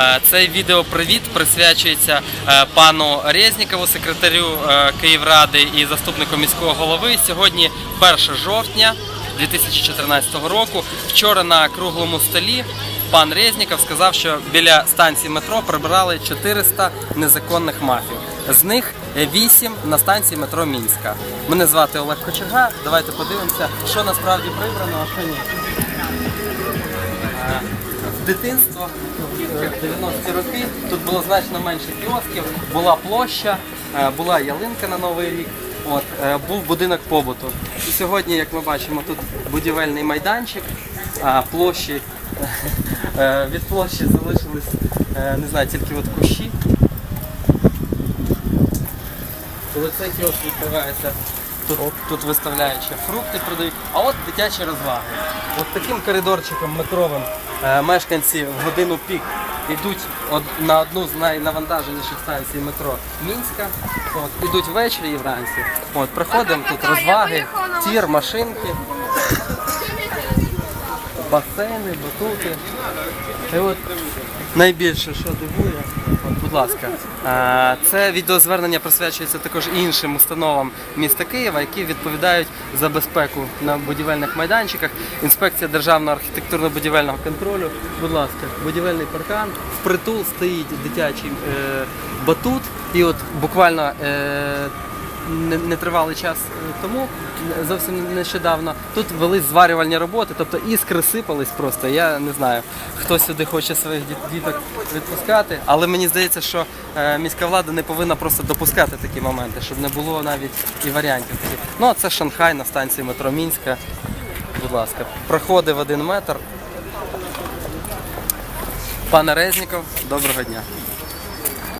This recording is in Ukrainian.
Е, Цей відеопривіт присвячується е, пану Резнікову, секретарю е, Київради і заступнику міського голови. Сьогодні 1 жовтня 2014 року. Вчора на круглому столі пан Резніков сказав, що біля станції метро прибрали 400 незаконних мафів. З них 8 на станції метро Мінська. Мене звати Олег Кочерга. Давайте подивимося, що насправді прибрано, а що ні. Дитинство е, в 90-ті роки тут було значно менше кіосків, була площа, е, була ялинка на Новий рік. От, е, був будинок побуту. І сьогодні, як ми бачимо, тут будівельний майданчик, а площі від площі залишились, не знаю, тільки от кущі. Коли цей кіоск відкривається, тут, тут виставляють ще фрукти продають, а от дитячі розваги. От таким коридорчиком метровим мешканці в годину пік йдуть на одну з найнавантаженіших станцій метро Мінська. От, ідуть ввечері і вранці. От, приходимо, тут розваги, тір, машинки, басейни, батути. І от найбільше, що дивує, будь ласка, е, це відеозвернення присвячується також іншим установам міста Києва, які відповідають за безпеку на будівельних майданчиках. Інспекція державного архітектурно-будівельного контролю. Будь ласка, будівельний паркан, впритул стоїть дитячий е, батут, і от буквально. Не- нетривалий час е, тому, е, зовсім нещодавно, тут велись зварювальні роботи, тобто іскри сипались просто. Я не знаю, хто сюди хоче своїх діток відпускати, але мені здається, що е, міська влада не повинна просто допускати такі моменти, щоб не було навіть і варіантів таких. Ну, а це Шанхай на станції метро Мінська. Будь ласка, проходив один метр. Пане Резніков, доброго дня.